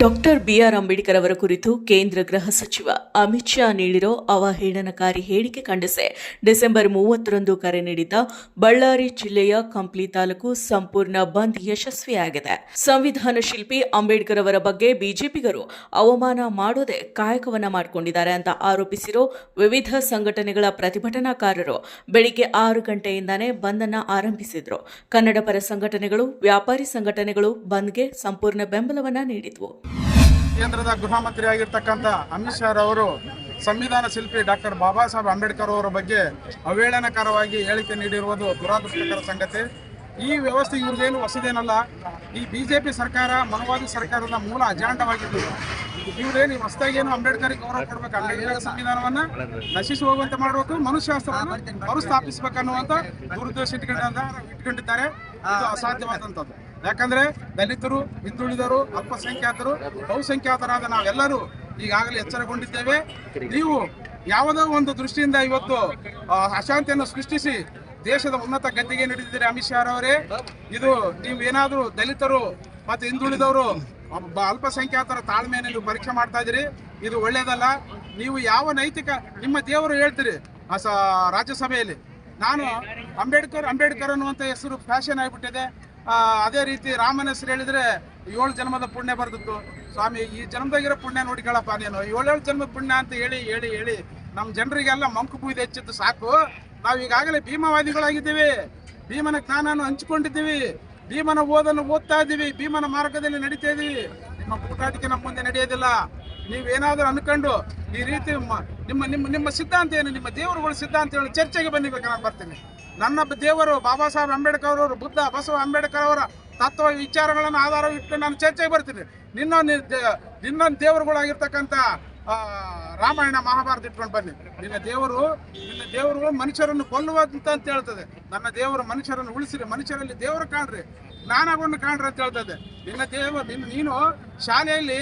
Doctor B R Ambedkar ಅವರ ಕುರಿತು ಕೇಂದ್ರ ಗೃಹ ಸಚಿವ ಅಮಿತ್ ಶಾ ನೀಡಿರೋ ಅವಹೇಳನಕಾರಿ ಹೇಳಿಕೆ ಖಂಡಿಸಿ ಡಿಸೆಂಬರ್ ಮೂವತ್ತರಂದು ಕರೆ ನೀಡಿದ್ದ ಬಳ್ಳಾರಿ ಜಿಲ್ಲೆಯ ಕಂಪ್ಲಿ ತಾಲೂಕು ಸಂಪೂರ್ಣ ಬಂದ್ ಯಶಸ್ವಿಯಾಗಿದೆ. ಸಂವಿಧಾನ ಶಿಲ್ಪಿ ಅಂಬೇಡ್ಕರ್ ಅವರ ಬಗ್ಗೆ ಬಿಜೆಪಿಗರು ಅವಮಾನ ಮಾಡೋದೇ ಕಾಯಕವನ್ನ ಮಾಡಿಕೊಂಡಿದ್ದಾರೆ ಅಂತ ಆರೋಪಿಸಿರೋ ವಿವಿಧ ಸಂಘಟನೆಗಳ ಪ್ರತಿಭಟನಾಕಾರರು ಬೆಳಿಗ್ಗೆ ಆರು ಗಂಟೆಯಿಂದಾನೇ ಬಂದ್ ಅನ್ನ ಆರಂಭಿಸಿದ್ರು. ಕನ್ನಡ ಪರ ಸಂಘಟನೆಗಳು, ವ್ಯಾಪಾರಿ ಸಂಘಟನೆಗಳು ಬಂದ್ಗೆ ಸಂಪೂರ್ಣ ಬೆಂಬಲವನ್ನ ನೀಡಿದ್ವು. ಕೇಂದ್ರದ ಗೃಹ ಮಂತ್ರಿ ಆಗಿರ್ತಕ್ಕಂಥ ಅಮಿತ್ ಶಾ ಅವರು ಸಂವಿಧಾನ ಶಿಲ್ಪಿ ಡಾಕ್ಟರ್ ಬಾಬಾ ಸಾಹೇಬ್ ಅಂಬೇಡ್ಕರ್ ಅವರ ಬಗ್ಗೆ ಅವೇಳನಕರವಾಗಿ ಹೇಳಿಕೆ ನೀಡಿರುವುದು ದುರಾದೃಷ್ಟಕರ ಸಂಗತಿ. ಈ ವ್ಯವಸ್ಥೆ ಇವ್ರದ್ದೇನು ಹೊಸದೇನಲ್ಲ, ಈ ಬಿ ಜೆ ಪಿ ಸರ್ಕಾರ ಮನವಾದಿ ಸರ್ಕಾರದ ಮೂಲ ಅಜಾಂಡವಾಗಿದ್ದು, ಇವ್ರೇನು ಹೊಸದಾಗೇನು ಅಂಬೇಡ್ಕರ್ ಗೌರವ ಕೊಡ್ಬೇಕು? ಅಂಬೇಡ್ಕರ್ ಸಂವಿಧಾನವನ್ನ ನಶಿಸಿ ಹೋಗುವಂತೆ ಮಾಡಬೇಕು ಮನುಷ್ಯಾಸ್ತ್ರವನ್ನು ಮರುಸ್ಥಾಪಿಸಬೇಕನ್ನುವಂತ ದುರುದ್ದೇಶ ಇಟ್ಕೊಂಡ ಇಟ್ಕೊಂಡಿದ್ದಾರೆ. ಅಸಾಧ್ಯವಾದಂಥದ್ದು. ಯಾಕಂದ್ರೆ ದಲಿತರು ಹಿಂದುಳಿದರು ಅಲ್ಪಸಂಖ್ಯಾತರು, ಬಹುಸಂಖ್ಯಾತರಾದ ನಾವೆಲ್ಲರೂ ಈಗಾಗಲೇ ಎಚ್ಚರಗೊಂಡಿದ್ದೇವೆ. ನೀವು ಯಾವುದೋ ಒಂದು ದೃಷ್ಟಿಯಿಂದ ಇವತ್ತು ಅಶಾಂತಿಯನ್ನು ಸೃಷ್ಟಿಸಿ ದೇಶದ ಉನ್ನತ ಗದ್ದಿಗೆ ನೀಡಿದ್ದೀರಿ ಅಮಿತ್ ಶಾ ಅವರೇ ಇದು ನೀವು ಏನಾದರೂ ದಲಿತರು ಮತ್ತು ಹಿಂದುಳಿದವರು ಅಲ್ಪಸಂಖ್ಯಾತರ ತಾಳ್ಮೆಯನ್ನು ನೀವು ಪರೀಕ್ಷೆ ಮಾಡ್ತಾ ಇದ್ದೀರಿ, ಇದು ಒಳ್ಳೆಯದಲ್ಲ ನೀವು ಯಾವ ನೈತಿಕ, ನಿಮ್ಮ ದೇವರು ಹೇಳ್ತೀರಿ ಸ, ರಾಜ್ಯಸಭೆಯಲ್ಲಿ. ನಾನು ಅಂಬೇಡ್ಕರ್ ಅಂಬೇಡ್ಕರ್ ಅನ್ನುವಂಥ ಹೆಸರು ಫ್ಯಾಷನ್ ಆಗಿಬಿಟ್ಟಿದೆ. ಅದೇ ರೀತಿ ರಾಮನ ಹೆಸರು ಹೇಳಿದ್ರೆ ಏಳು ಜನ್ಮದ ಪುಣ್ಯ ಬರ್ದಿತ್ತು. ಸ್ವಾಮಿ, ಈ ಜನ್ಮದಾಗಿರೋ ಪುಣ್ಯ ನೋಡಿಕೊಳ್ಳಪ್ಪ ನೀನು. ಏಳೇಳು ಜನ್ಮದ ಪುಣ್ಯ ಅಂತ ಹೇಳಿ ಹೇಳಿ ಹೇಳಿ ನಮ್ಮ ಜನರಿಗೆಲ್ಲ ಮಂಕು ಬೂದಿ ಹೆಚ್ಚಿದ್ದು ಸಾಕು. ನಾವು ಈಗಾಗಲೇ ಭೀಮವಾದಿಗಳಾಗಿದ್ದೀವಿ. ಭೀಮನ ಜ್ಞಾನವನ್ನು ಹಂಚಿಕೊಂಡಿದ್ದೀವಿ. ಭೀಮನ ಓದನ್ನು ಓದ್ತಾ ಇದ್ದೀವಿ. ಭೀಮನ ಮಾರ್ಗದಲ್ಲಿ ನಡೀತಾ ಇದ್ದೀವಿ ನಿಮ್ಮ ಕೂಟಾಟಿಕೆ ನಮ್ಮ ಮುಂದೆ ನಡೆಯೋದಿಲ್ಲ. ನೀವೇನಾದ್ರೂ ಅನ್ಕೊಂಡು ಈ ರೀತಿ ನಿಮ್ಮ ನಿಮ್ಮ ನಿಮ್ಮ ಸಿದ್ಧಾಂತ ಏನು? ನಿಮ್ಮ ದೇವರುಗಳ ಸಿದ್ಧಾಂತ ಹೇಳಿ ಚರ್ಚೆಗೆ ಬನ್ನಿಬೇಕು ನಾನು ಬರ್ತೀನಿ. ನನ್ನ ದೇವರು ಬಾಬಾ ಸಾಹೇಬ್ ಅಂಬೇಡ್ಕರ್ ಅವರು ಬುದ್ಧ ಬಸವ ಅಂಬೇಡ್ಕರ್ ಅವರ ತತ್ವ ವಿಚಾರಗಳನ್ನು ಆಧಾರ ಇಟ್ಟು ನಾನು ಚರ್ಚೆಗೆ ಬರ್ತೀನಿ. ನಿನ್ನ ನಿನ್ನ ದೇವರುಗಳಾಗಿರ್ತಕ್ಕಂಥ ರಾಮಾಯಣ ಮಹಾಭಾರತ ಇಟ್ಕೊಂಡು ಬನ್ನಿ. ನಿನ್ನ ದೇವರು ನಿನ್ನ ದೇವರು ಮನುಷ್ಯರನ್ನು ಕೊಲ್ಲುವಂತ ಅಂತ ಹೇಳ್ತದೆ. ನನ್ನ ದೇವರು ಮನುಷ್ಯರನ್ನು ಉಳಿಸಿರಿ. ಮನುಷ್ಯರಲ್ಲಿ ದೇವರು ಕಾಣ್ರಿ. ಜ್ಞಾನವನ್ನು ಕಾಣ್ರಿ ಅಂತ ಹೇಳ್ತದೆ. ನಿನ್ನ ದೇವರು ನಿನ್ನ ನೀನು ಶಾಲೆಯಲ್ಲಿ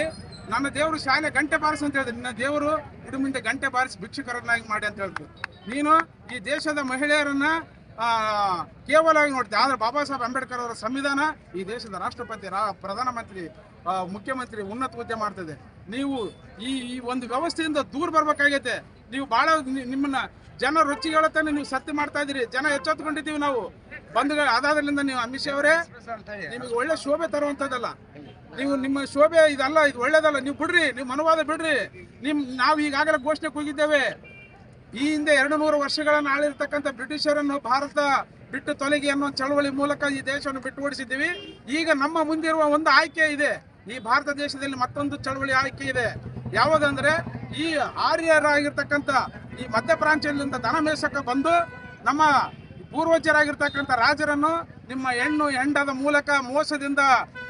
ನನ್ನ ದೇವರು ಶಾಲೆ ಗಂಟೆ ಬಾರಿಸು ಅಂತ ಹೇಳ್ತದೆ. ನಿನ್ನ ದೇವರು ಇಡು ಮುಂದೆ ಗಂಟೆ ಬಾರಿಸಿ ಭಿಕ್ಷುಕರನ್ನಾಗಿ ಮಾಡಿ ಅಂತ ಹೇಳ್ತದೆ. ನೀನು ಈ ದೇಶದ ಮಹಿಳೆಯರನ್ನ ಕೇವಲವಾಗಿ ನೋಡ್ತೀವಿ ಆದ್ರೆ ಬಾಬಾ ಸಾಹೇಬ್ ಅಂಬೇಡ್ಕರ್ ಅವರ ಸಂವಿಧಾನ ಈ ದೇಶದ ರಾಷ್ಟ್ರಪತಿ, ರಾ, ಪ್ರಧಾನಮಂತ್ರಿ ಮುಖ್ಯಮಂತ್ರಿ ಉನ್ನತ ಹುದ್ದೆ ಮಾಡ್ತದೆ. ನೀವು ಈ ಈ ಒಂದು ವ್ಯವಸ್ಥೆಯಿಂದ ದೂರ ಬರ್ಬೇಕಾಗೈತೆ. ನೀವು ನಿ- ನಿಮ್ಮನ್ನ ಜನ ರುಚಿಗಳತ್ತಾನೆ ನೀವು ಸತ್ಯ ಮಾಡ್ತಾ ಇದ್ದೀರಿ. ಜನ ಎಚ್ಚೆತ್ಕೊಂಡಿದ್ದೀವಿ ನಾವು. ಬಂಧುಗಳ ಅದಾದ್ರಿಂದ ನೀವು ಅಮಿತ್ ಶಾ ಅವರೇ, ನಿಮಗೆ ಒಳ್ಳೆ ಶೋಭೆ ತರುವಂಥದ್ದಲ್ಲ. ನೀವು ನಿಮ್ಮ ಶೋಭೆ ಇದಲ್ಲ, ಇದು ಒಳ್ಳೇದಲ್ಲ. ನೀವು ಬಿಡ್ರಿ, ನೀವು ಮನವಾದ ಬಿಡ್ರಿ. ನಿಮ್, ನಾವು ಈಗಾಗಲೇ ಘೋಷಣೆ ಕೂಗಿದ್ದೇವೆ ಈ ಹಿಂದೆ ಎರಡು ನೂರು ವರ್ಷಗಳನ್ನು ಆಳಿರ್ತಕ್ಕಂಥ ಬ್ರಿಟಿಷರನ್ನು ಭಾರತ ಬಿಟ್ಟು ತೊಲಗಿ ಅನ್ನೋ ಚಳವಳಿ ಮೂಲಕ ಈ ದೇಶವನ್ನು ಬಿಟ್ಟು ಓಡಿಸಿದ್ದೀವಿ ಈಗ ನಮ್ಮ ಮುಂದಿರುವ ಒಂದು ಆಯ್ಕೆ ಇದೆ. ಈ ಭಾರತ ದೇಶದಲ್ಲಿ ಮತ್ತೊಂದು ಚಳವಳಿ ಆಯ್ಕೆ ಇದೆ. ಯಾವುದಂದ್ರೆ ಈ ಆರ್ಯರಾಗಿರ್ತಕ್ಕಂಥ ಈ ಮಧ್ಯ ಪ್ರಾಂತ್ಯದಿಂದ ದನ ಮೇಸಕ ಬಂದು ನಮ್ಮ ಪೂರ್ವಜರಾಗಿರ್ತಕ್ಕಂಥ ರಾಜರನ್ನು ನಿಮ್ಮ ಹೆಣ್ಣು ಹೆಂಡದ ಮೂಲಕ ಮೋಸದಿಂದ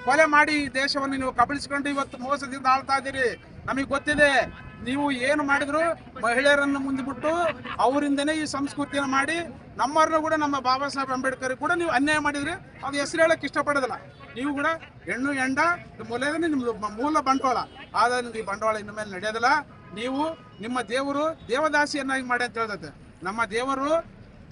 ಕೊಲೆ ಮಾಡಿ ದೇಶವನ್ನು ನೀವು ಕಬಳಿಸಿಕೊಂಡು ಇವತ್ತು ಮೋಸದಿಂದ ಆಳ್ತಾ ಇದ್ದೀರಿ. ನಮಗೆ ಗೊತ್ತಿದೆ, ನೀವು ಏನು ಮಾಡಿದ್ರು ಮಹಿಳೆಯರನ್ನು ಮುಂದೆ ಬಿಟ್ಟು ಅವರಿಂದನೇ ಈ ಸಂಸ್ಕೃತಿಯನ್ನ ಮಾಡಿ ನಮ್ಮವ್ರನ್ನ ಕೂಡ ನಮ್ಮ ಬಾಬಾ ಸಾಹೇಬ್ ಅಂಬೇಡ್ಕರ್ ಕೂಡ ನೀವು ಅನ್ಯಾಯ ಮಾಡಿದ್ರಿ. ಅದು ಹೆಸರು ಹೇಳಕ್ ಇಷ್ಟಪಡೋದಿಲ್ಲ. ನೀವು ಕೂಡ ಹೆಣ್ಣು, ಹೆಂಡ ಮೂಲನೇ ನಿಮ್ದು ಮೂಲ ಬಂಡವಾಳ ಆದ್ರೆ ಈ ಬಂಡವಾಳ ಇನ್ನು ಮೇಲೆ ನಡೆಯೋದಿಲ್ಲ. ನೀವು ನಿಮ್ಮ ದೇವರು ದೇವದಾಸಿಯನ್ನಾಗಿ ಮಾಡಿ ಅಂತ ಹೇಳ್ತೈತೆ. ನಮ್ಮ ದೇವರು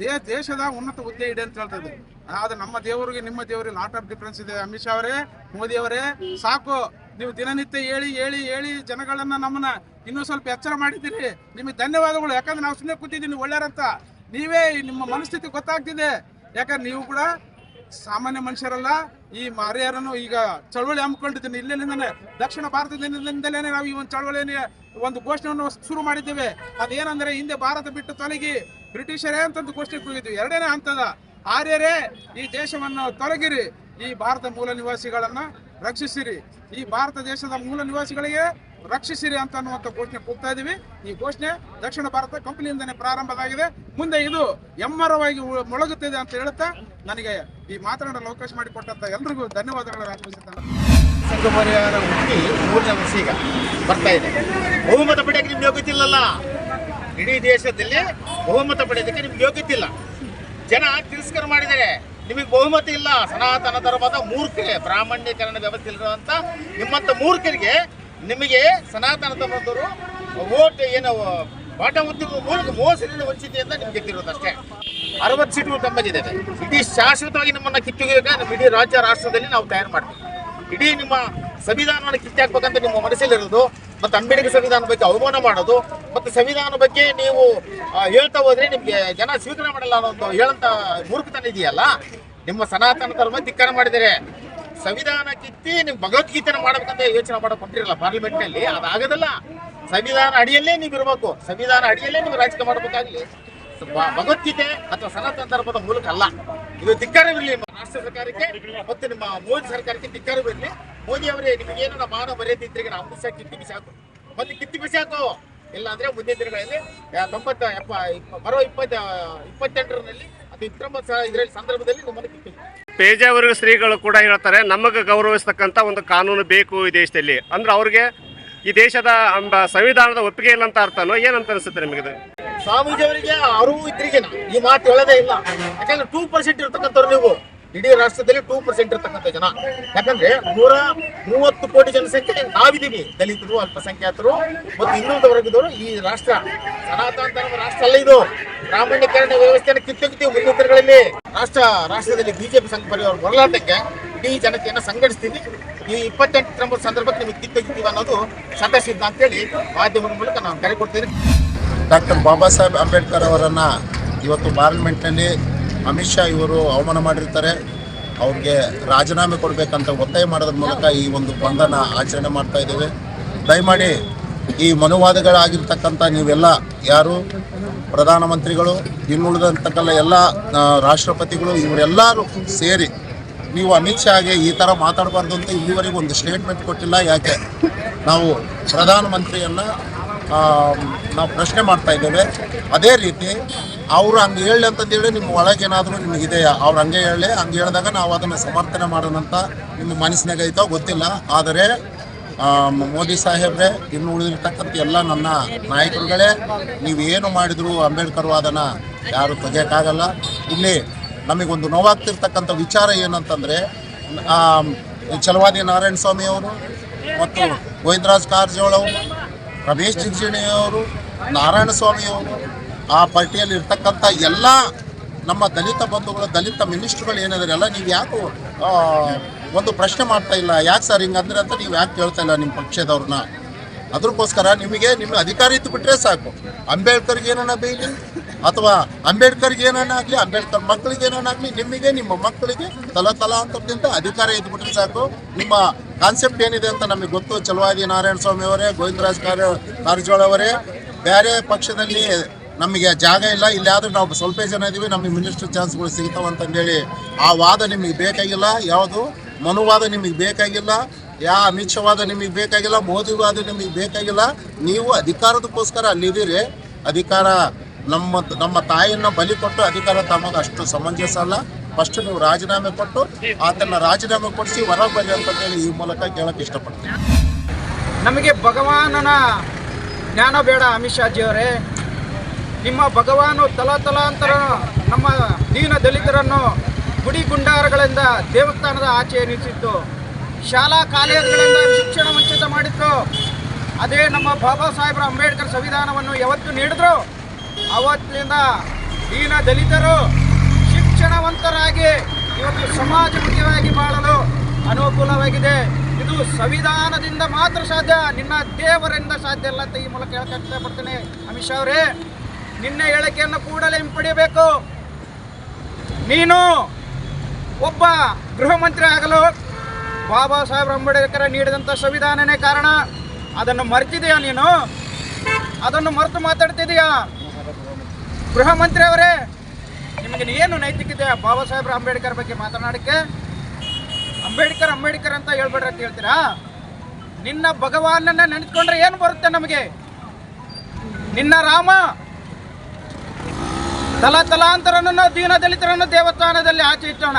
ದೇ, ದೇಶದ ಉನ್ನತ ಹುದ್ದೆ ಇದೆ ಅಂತ ಹೇಳ್ತದೆ ಆದ್ರೆ ನಮ್ಮ ದೇವರಿಗೆ ನಿಮ್ಮ ದೇವರಿಗೆ ಲಾಟ್ ಆಫ್ ಡಿಫ್ರೆನ್ಸ್ ಇದೆ. ಅಮಿತ್ ಶಾ ಅವರೇ, ಮೋದಿ ಅವರೇ, ಸಾಕು. ನೀವು ದಿನನಿತ್ಯ ಹೇಳಿ ಹೇಳಿ ಹೇಳಿ ಜನಗಳನ್ನ ನಮ್ಮನ್ನ ಇನ್ನೂ ಸ್ವಲ್ಪ ಎಚ್ಚರ ಮಾಡಿದ್ದೀರಿ. ನಿಮಗೆ ಧನ್ಯವಾದಗಳು. ಯಾಕಂದ್ರೆ ನಾವು ಸುಮ್ಮನೆ ಕೂತಿದ್ದೀನಿ ಒಳ್ಳೆಯರಂತ ನೀವೇ ನಿಮ್ಮ ಮನಸ್ಥಿತಿ ಗೊತ್ತಾಗ್ತಿದೆ. ಯಾಕಂದ್ರೆ ನೀವು ಕೂಡ ಸಾಮಾನ್ಯ ಮನುಷ್ಯರಲ್ಲ. ಈ ಮಾರಿಯರನ್ನು ಈಗ ಚಳವಳಿ ಹಮ್ಮಿಕೊಂಡಿದ್ದೀನಿ. ಇಲ್ಲಿಂದಲೇ ದಕ್ಷಿಣ ಭಾರತದಿಂದಲೇ ನಾವು ಈ ಒಂದು ಚಳವಳಿಯ ಒಂದು ಘೋಷಣೆಯನ್ನು ಶುರು ಮಾಡಿದ್ದೇವೆ. ಅದೇನಂದ್ರೆ ಹಿಂದೆ ಭಾರತ ಬಿಟ್ಟು ತೊಲಗಿ ಬ್ರಿಟಿಷರೇ ಅಂತಂದು ಘೋಷಣೆ ಕೂಗಿದ್ವಿ. ಎರಡನೇ ಹಂತದ ಆರ್ಯರೇ ಈ ದೇಶವನ್ನು ತೊಲಗಿರಿ. ಈ ಭಾರತ ಮೂಲ ನಿವಾಸಿಗಳನ್ನ ರಕ್ಷಿಸಿರಿ. ಈ ಭಾರತ ದೇಶದ ಮೂಲ ನಿವಾಸಿಗಳಿಗೆ ರಕ್ಷಿಸಿರಿ ಅಂತ ಅನ್ನುವಂಥ ಘೋಷಣೆ ಕೂಗ್ತಾ ಇದ್ದೀವಿ ಈ ಘೋಷಣೆ ದಕ್ಷಿಣ ಭಾರತ ಕಂಪನಿಯಿಂದನೇ ಪ್ರಾರಂಭವಾಗಿದೆ ಮುಂದೆ ಇದು ಎಮ್ಮರವಾಗಿ ಮೊಳಗುತ್ತಿದೆ ಅಂತ ಹೇಳುತ್ತಾ ನನಗೆ ಈ ಮಾತನಾಡಲು ಅವಕಾಶ ಮಾಡಿಕೊಟ್ಟಂತ ಎಲ್ರಿಗೂ ಧನ್ಯವಾದಗಳನ್ನು ಅರ್ಪಿಸುತ್ತೇನೆ ಸಂಘ ಪರಿವಾರ ಹುಟ್ಟಿ ವರ್ಷ ಈಗ ಬರ್ತಾ ಇದೆ. ಬಹುಮತ ಪಡೆಯಕ್ಕೆ ನಿಮ್ಗೆ ಯೋಗ್ಯತೆ ಇಲ್ಲಲ್ಲ ಇಡೀ ದೇಶದಲ್ಲಿ ಬಹುಮತ ಪಡೆಯೋದಕ್ಕೆ ನಿಮ್ಗೆ ಯೋಗ್ಯತೆ ಇಲ್ಲ ಜನ ತಿರಸ್ಕಾರ ಮಾಡಿದ್ದಾರೆ. ನಿಮಗೆ ಬಹುಮತ ಇಲ್ಲ. ಸನಾತನ ಧರ್ಮದ ಮೂರ್ಖರಿಗೆ ಬ್ರಾಹ್ಮಣ್ಯಕರಣ ವ್ಯವಸ್ಥೆ ಇರುವಂತ ನಿಮ್ಮಂತ ಮೂರ್ಖರಿಗೆ ನಿಮಗೆ ಸನಾತನ ಧರ್ಮದವರು ಓಟ್ ಏನು ಪಾಠ ಉದ್ಯಮ ಮೂಲಕ ಮೋಸದಿಂದ ವಂಚಿತೆಯಿಂದ ನಿಮ್ಗೆ ಗೆದ್ದಿರೋದು ಅಷ್ಟೇ ಅರವತ್ತು ಸೀಟುಗಳು ತಂಬಂದಿದ್ದೇವೆ ಇಡೀ ಶಾಶ್ವತವಾಗಿ ನಮ್ಮನ್ನ ಕಿತ್ತುಗೆಗ ನಮ್ಮ ಇಡೀ ರಾಜ್ಯ, ರಾಷ್ಟ್ರದಲ್ಲಿ ನಾವು ತಯಾರು ಮಾಡ್ತೀವಿ. ಇಡೀ ನಿಮ್ಮ ಸಂವಿಧಾನವನ್ನು ಕಿತ್ತಾಕ್ಬೇಕಂತ ನಿಮ್ಮ ಮನಸ್ಸಲ್ಲಿರೋದು ಮತ್ತೆ ಅಂಬೇಡ್ಕರ್ ಸಂವಿಧಾನ ಬಗ್ಗೆ ಅವಮಾನ ಮಾಡೋದು, ಮತ್ತೆ ಸಂವಿಧಾನ ಬಗ್ಗೆ ನೀವು ಹೇಳ್ತಾ ಹೋದ್ರೆ ನಿಮ್ಗೆ ಜನ ಸ್ವೀಕಾರ ಮಾಡಲ್ಲ ಅನ್ನೋ ಒಂದು ಹೇಳಂತ ಮೂರ್ಖತನ ಇದೆಯಲ್ಲ? ನಿಮ್ಮ ಸನಾತನ ಧರ್ಮ ಧಿಕ್ಕಾರ ಮಾಡಿದರೆ ಸಂವಿಧಾನ ಕಿತ್ತಿ ನೀವು ಭಗವದ್ಗೀತೆನ ಮಾಡ್ಬೇಕಂತ ಯೋಚನೆ ಮಾಡಕ್ ಕೊಟ್ಟಿರಲ್ಲ ಪಾರ್ಲಿಮೆಂಟ್ನಲ್ಲಿ? ಅದಾಗದಲ್ಲ. ಸಂವಿಧಾನ ಅಡಿಯಲ್ಲೇ ನೀವು ಇರಬೇಕು. ಸಂವಿಧಾನ ಅಡಿಯಲ್ಲೇ ನೀವು ರಾಜಕೀಯ ಮಾಡಬೇಕಾಗಲಿ. ಭಗವದ್ಗೀತೆ ಅಥವಾ ಸನಾತನ ಧರ್ಮದ ಮೂಲಕ ಅಲ್ಲ. ಇದು ಧಿಕ್ಕಾರವಿರಲಿ ರಾಷ್ಟ್ರ ಸರ್ಕಾರಕ್ಕೆ, ಮತ್ತು ನಿಮ್ಮ ಮೋದಿ ಸರ್ಕಾರಕ್ಕೆ ಧಿಕ್ಕಾರವಿರಲಿ. ಮೋದಿ ಅವರೇ ನಿಮಗೆ ಏನಾರ ಮಾನ ಮರ್ಯಾದೆ ಇದ್ರೆ ನಾವು ಅಂಶ ಕಿತ್ತಿ ಬಿಸಾಕು ಮತ್ತೆ ಕಿತ್ತಿ ಬಿಸಾಕು ಇಲ್ಲ ಅಂದ್ರೆ ಮುಂದಿನ ದಿನಗಳಲ್ಲಿ ತೊಂಬತ್ತ ಬರೋ ಇಪ್ಪತ್ತ ಇಪ್ಪತ್ತೆಂಟರಲ್ಲಿ ಅದು ಇಪ್ಪತ್ತೊಂಬತ್ತು ಇದರಲ್ಲಿ ಸಂದರ್ಭದಲ್ಲಿ ನಮ್ಮನ್ನು ಕಿತ್ತಿ. ಪೇಜಾವರ್ಗ ಶ್ರೀಗಳು ಕೂಡ ಹೇಳ್ತಾರೆ ನಮಗೆ ಗೌರವಿಸ್ತಕ್ಕಂಥ ಒಂದು ಕಾನೂನು ಬೇಕು ಈ ದೇಶದಲ್ಲಿ. ಅಂದ್ರೆ ಅವ್ರಿಗೆ ಈ ದೇಶದ ಸಂವಿಧಾನದ ಒಪ್ಪಿಗೆ ಇಲ್ಲ ಅಂತ ಅರ್ಥನೋ ಏನಂತ ಅನಿಸುತ್ತೆ ನಿಮಗೆ ಇದು? ಸ್ವಾಮೀಜಿ ಅವರಿಗೆ ಅರಿವು ಇದ್ರಿಗೆ ಈ ಮಾತು ಹೇಳದೇ ಇಲ್ಲ. ಯಾಕಂದ್ರೆ ಟೂ ಪರ್ಸೆಂಟ್ ಇರ್ತಕ್ಕಂಥವ್ರು ನೀವು. ಇಡೀ ರಾಷ್ಟ್ರದಲ್ಲಿ ಟೂ ಪರ್ಸೆಂಟ್ ಇರ್ತಕ್ಕಂಥ ಜನ. ಯಾಕಂದ್ರೆ ನೂರ ಮೂವತ್ತು ಕೋಟಿ ಜನಸಂಖ್ಯೆ ನಾವಿದ್ದೀವಿ. ದಲಿತರು, ಅಲ್ಪಸಂಖ್ಯಾತರು, ಮತ್ತು ಇನ್ನೊಂದು ವರ್ಗದವರು ಈ ರಾಷ್ಟ್ರ. ಸನಾತನ ಧರ್ಮ ರಾಷ್ಟ್ರ ಅಲ್ಲ ಇದು. ಬ್ರಾಹ್ಮಣೀಕರಣ ವ್ಯವಸ್ಥೆಯನ್ನು ಕಿತ್ತೊಗಿತೀವಿ ಮುಂದಿನ ದಿನಗಳಲ್ಲಿ ರಾಷ್ಟ್ರ, ರಾಷ್ಟ್ರದಲ್ಲಿ ಬಿಜೆಪಿ ಸಂಘ ಪರಿವಾರ ಬರಲಾರ್ದಕ್ಕೆ ಇಡೀ ಜನತೆಯನ್ನು ಸಂಘಟಿಸ್ತೀವಿ. ಈ ಇಪ್ಪತ್ತೆಂಟರ ಸಂದರ್ಭಕ್ಕೆ ನಿಮಗೆ ಕಿತ್ತೊಗಿತೀವಿ ಅನ್ನೋದು ಶತಸಿದ್ಧ ಅಂತೇಳಿ ಮಾಧ್ಯಮದ ಮೂಲಕ ನಾನು ಕರೆ ಕೊಡ್ತೀನಿ. ಡಾಕ್ಟರ್ ಬಾಬಾ ಸಾಹೇಬ್ ಅಂಬೇಡ್ಕರ್ ಅವರನ್ನು ಇವತ್ತು ಪಾರ್ಲಿಮೆಂಟ್ನಲ್ಲಿ ಅಮಿತ್ ಶಾ ಇವರು ಅವಮಾನ ಮಾಡಿರ್ತಾರೆ. ಅವ್ರಿಗೆ ರಾಜೀನಾಮೆ ಕೊಡಬೇಕಂತ ಒತ್ತಾಯ ಮಾಡೋದ್ರ ಮೂಲಕ ಈ ಒಂದು ಬಂಧನ ಆಚರಣೆ ಮಾಡ್ತಾ ಇದ್ದೇವೆ. ದಯಮಾಡಿ ಈ ಮನುವಾದಗಳಾಗಿರ್ತಕ್ಕಂಥ ನೀವೆಲ್ಲ ಯಾರು, ಪ್ರಧಾನಮಂತ್ರಿಗಳು ಇನ್ನುಳಿದಂತಕ್ಕಲ್ಲ ಎಲ್ಲ ರಾಷ್ಟ್ರಪತಿಗಳು, ಇವರೆಲ್ಲರೂ ಸೇರಿ ನೀವು ಅಮಿತ್ ಶಾಗೆ ಈ ಥರ ಮಾತಾಡಬಾರ್ದು ಅಂತ ಇಲ್ಲಿವರೆಗೂ ಒಂದು ಸ್ಟೇಟ್ಮೆಂಟ್ ಕೊಟ್ಟಿಲ್ಲ. ಯಾಕೆ? ನಾವು ಪ್ರಧಾನಮಂತ್ರಿಯನ್ನು ನಾವು ಪ್ರಶ್ನೆ ಮಾಡ್ತಾ ಇದ್ದೇವೆ. ಅದೇ ರೀತಿ ಅವರು ಹಂಗೆ ಹೇಳಿ ಅಂತಂದೇಳಿ ನಿಮ್ಮ ಒಳಗೇನಾದರೂ ನಿಮಗಿದೆಯಾ ಅವ್ರು ಹಂಗೆ ಹೇಳಿ, ಹಂಗೆ ಹೇಳಿದಾಗ ನಾವು ಅದನ್ನು ಸಮರ್ಥನೆ ಮಾಡೋಣ ಅಂತ ನಿಮ್ಮ ಮನಸ್ಸಿನಾಗ ಐತೋ ಗೊತ್ತಿಲ್ಲ. ಆದರೆ ಮೋದಿ ಸಾಹೇಬ್ರೆ, ಇನ್ನು ಉಳಿದಿರ್ತಕ್ಕಂಥ ಎಲ್ಲ ನನ್ನ ನಾಯಕರುಗಳೇ ನೀವೇನು ಮಾಡಿದ್ರು ಅಂಬೇಡ್ಕರ್ ವಾದನ ಯಾರು ತೆಗೆಯೋಕ್ಕಾಗಲ್ಲ. ಇಲ್ಲಿ ನಮಗೊಂದು ನೋವಾಗ್ತಿರ್ತಕ್ಕಂಥ ವಿಚಾರ ಏನಂತಂದರೆ ಚಲವಾದಿ ನಾರಾಯಣ ಸ್ವಾಮಿ ಅವರು ಮತ್ತು ಗೋವಿಂದರಾಜ್ ಕಾರಜೋಳ ಅವರು, ರಮೇಶ್ ಜಿಂಜಿಣಿಯವರು ನಾರಾಯಣ ಸ್ವಾಮಿ ಅವರು ಆ ಪಾರ್ಟಿಯಲ್ಲಿ ಇರ್ತಕ್ಕಂಥ ಎಲ್ಲ ನಮ್ಮ ದಲಿತ ಬಂಧುಗಳು, ದಲಿತ ಮಿನಿಸ್ಟ್ರುಗಳು ಏನಿದ್ರೆ, ಎಲ್ಲ ನೀವು ಯಾಕೆ ಒಂದು ಪ್ರಶ್ನೆ ಮಾಡ್ತಾ ಇಲ್ಲ? ಯಾಕೆ ಸರ್ ಹಿಂಗಂದ್ರೆ ಅಂತ ನೀವು ಯಾಕೆ ಕೇಳ್ತಾ ಇಲ್ಲ ನಿಮ್ಮ ಪಕ್ಷದವ್ರನ್ನ? ಅದಕ್ಕೋಸ್ಕರ ನಿಮಗೆ ನಿಮ್ಮ ಅಧಿಕಾರ ಇತ್ತು ಬಿಟ್ಟರೆ ಸಾಕು. ಅಂಬೇಡ್ಕರ್ಗೆ ಏನನ್ನ ಬೈಲಿ? ಅಥವಾ ಅಂಬೇಡ್ಕರ್ಗೆ ಏನನ್ನ ಆಗಲಿ, ಅಂಬೇಡ್ಕರ್ ಮಕ್ಕಳಿಗೆ ಏನನ್ನಾಗಲಿ ನಿಮಗೆ ನಿಮ್ಮ ಮಕ್ಕಳಿಗೆ ತಲ ತಲಾಂತರದಿಂದ ಅಧಿಕಾರ ಇದ್ದು ಬಿಟ್ಟರೆ ಸಾಕು. ನಿಮ್ಮ ಕಾನ್ಸೆಪ್ಟ್ ಏನಿದೆ ಅಂತ ನಮಗೆ ಗೊತ್ತು. ಚಲುವಾದಿ ನಾರಾಯಣ ಸ್ವಾಮಿ ಅವರೇ, ಗೋವಿಂದರಾಜ್ ಕಾರಜೋಳ ಅವರೇ. ಬೇರೆ ಪಕ್ಷದಲ್ಲಿ ನಮಗೆ ಜಾಗ ಇಲ್ಲ. ಇಲ್ಲಿ ಆದ್ರೂ ನಾವು ಸ್ವಲ್ಪ ಜನ ಇದ್ದೀವಿ ನಮಗೆ ಮಿನಿಸ್ಟರ್ ಚಾನ್ಸ್ಗಳು ಸಿಗ್ತಾವೆ ಅಂತಂದೇಳಿ ಆ ವಾದ ನಿಮಗೆ ಬೇಕಾಗಿಲ್ಲ. ಯಾವುದು? ಮನುವಾದ ನಿಮಗೆ ಬೇಕಾಗಿಲ್ಲ. ಯಾ ಅಮಿತ್ ಶಾ ವಾದ ನಿಮಗೆ ಬೇಕಾಗಿಲ್ಲ. ಮೋದಿ ವಾದ ನಿಮಗೆ ಬೇಕಾಗಿಲ್ಲ. ನೀವು ಅಧಿಕಾರದಕ್ಕೋಸ್ಕರ ಅಲ್ಲಿದ್ದೀರಿ. ಅಧಿಕಾರ ನಮ್ಮ ನಮ್ಮ ತಾಯಿಯನ್ನು ಬಲಿ ಕೊಟ್ಟು ಅಧಿಕಾರ ತಮಗೆ ಅಷ್ಟು ಸಮಂಜಸ ಅಲ್ಲ. ಫಸ್ಟ್ ನೀವು ರಾಜೀನಾಮೆ ಕೊಟ್ಟು ಆತನ ರಾಜೀನಾಮೆ ಕೊಡಿಸಿ ಹೊರಗೆ ಬಲಿ ಅಂತಂದೇಳಿ ಈ ಮೂಲಕ ಕೇಳಕ್ಕೆ ಇಷ್ಟಪಡ್ತೀನಿ. ನಮಗೆ ಭಗವಾನನ ಜ್ಞಾನ ಬೇಡ ಅಮಿತ್ ಶಾಜಿಯವರೇ ನಿಮ್ಮ ಭಗವಾನು ತಲಾತಲಾಂತರ ನಮ್ಮ ದೀನ ದಲಿತರನ್ನು ಗುಡಿ ಗುಂಡಾರಗಳಿಂದ ದೇವಸ್ಥಾನದ ಆಚೆ ನಿಲ್ಲಿಸಿತ್ತು. ಶಾಲಾ ಕಾಲೇಜುಗಳಿಂದ ಶಿಕ್ಷಣ ವಂಚಿತ ಮಾಡಿತ್ತು ಅದೇ ನಮ್ಮ ಬಾಬಾ ಸಾಹೇಬ್ರ ಅಂಬೇಡ್ಕರ್ ಸಂವಿಧಾನವನ್ನು ಯಾವತ್ತು ನೀಡಿದ್ರು? ಅವತ್ತಿನಿಂದ ದೀನ ದಲಿತರು ಶಿಕ್ಷಣವಂತರಾಗಿ ಇವತ್ತು ಸಮಾಜಮುಖಿಯಾಗಿ ಬಾಳಲು ಅನುಕೂಲವಾಗಿದೆ. ಇದು ಸಂವಿಧಾನದಿಂದ ಮಾತ್ರ ಸಾಧ್ಯ, ನಿನ್ನ ದೇವರಿಂದ ಸಾಧ್ಯ ಇಲ್ಲ ಅಂತ ಈ ಮೂಲಕ ಹೇಳಕ್ಕೆ ಇಷ್ಟಪಡ್ತೇನೆ ಅಮಿತ್ ಶಾ ಅವರೇ ನಿನ್ನ ಹೇಳಿಕೆಯನ್ನು ಕೂಡಲೇ ಹಿಂಪಡೆಯಬೇಕು. ನೀನು ಒಬ್ಬ ಗೃಹ ಮಂತ್ರಿ ಆಗಲು ಬಾಬಾ ಸಾಹೇಬ್ ಅಂಬೇಡ್ಕರ್ ನೀಡಿದಂಥ ಸಂವಿಧಾನನೇ ಕಾರಣ. ಅದನ್ನು ಮರ್ತಿದೆಯಾ ನೀನು? ಅದನ್ನು ಮರೆತು ಮಾತಾಡ್ತಿದೀಯಾ? ಗೃಹ ಮಂತ್ರಿ ಅವರೇ, ನಿಮಗೆ ಏನು ನೈತಿಕತೆ ಬಾಬಾ ಸಾಹೇಬ್ರ ಅಂಬೇಡ್ಕರ್ ಬಗ್ಗೆ ಮಾತನಾಡಕ್ಕೆ? ಅಂಬೇಡ್ಕರ್ ಅಂಬೇಡ್ಕರ್ ಅಂತ ಹೇಳ್ಬೇಡ್ರಿ ಅಂತ ಹೇಳ್ತೀರಾ? ನಿನ್ನ ಭಗವಾನನ್ನ ನೆನೆಸ್ಕೊಂಡ್ರೆ ಏನು ಬರುತ್ತೆ ನಮಗೆ? ನಿನ್ನ ರಾಮ ತಲಾ ತಲಾಂತರನನ್ನು ದೀನ ದಲಿತರನ್ನು ದೇವಸ್ಥಾನದಲ್ಲಿ ಆಚೆ ಇಟ್ಟೋಣ.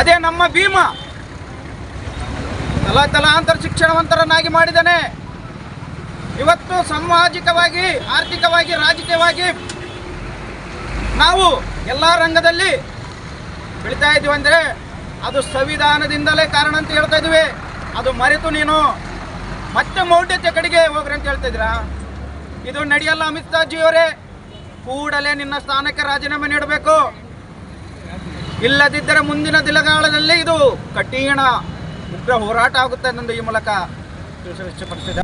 ಅದೇ ನಮ್ಮ ಭೀಮ. ತಲಾ ತಲಾಂತರ ಶಿಕ್ಷಣವಂತರನ್ನಾಗಿ ಮಾಡಿದ್ದಾನೆ. ಇವತ್ತು ಸಾಮಾಜಿಕವಾಗಿ, ಆರ್ಥಿಕವಾಗಿ, ರಾಜಕೀಯವಾಗಿ ನಾವು ಎಲ್ಲ ರಂಗದಲ್ಲಿ ಬೆಳಿತಾ ಇದ್ದೀವಿ ಅಂದರೆ ಅದು ಸಂವಿಧಾನದಿಂದಲೇ ಕಾರಣ ಅಂತ ಹೇಳ್ತಾ ಇದ್ವಿ ಅದು ಮರೆತು ನೀನು ಮತ್ತೆ ಮೌಢ್ಯತೆ ಕಡೆಗೆ ಹೋಗ್ರಿ ಅಂತ ಹೇಳ್ತಾ ಇದ್ದೀರಾ? ಇದು ನಡೆಯಲ್ಲ ಅಮಿತ್ ಶಾ ಜಿಯವರೇ. ಕೂಡಲೇ ನಿನ್ನ ಸ್ಥಾನಕ್ಕೆ ರಾಜೀನಾಮೆ ನೀಡಬೇಕು. ಇಲ್ಲದಿದ್ದರೆ ಮುಂದಿನ ದಿನಗಾಲದಲ್ಲಿ ಇದು ಕಠಿಣ ಉಗ್ರ ಹೋರಾಟ ಆಗುತ್ತೆ ಎಂದು ಈ ಮೂಲಕ ತಿಳಿಸಲು ಇಷ್ಟಪಡ್ತಿದ್ದೆ.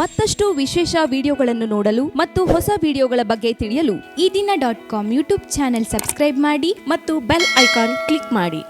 ಮತ್ತಷ್ಟು ವಿಶೇಷ ವಿಡಿಯೋಗಳನ್ನು ನೋಡಲು ಮತ್ತು ಹೊಸ ವಿಡಿಯೋಗಳ ಬಗ್ಗೆ ತಿಳಿಯಲು Eedina dot com YouTube channel subscribe ಮಾಡಿ ಮತ್ತು ಬೆಲ್ ಐಕಾನ್ ಕ್ಲಿಕ್ ಮಾಡಿ.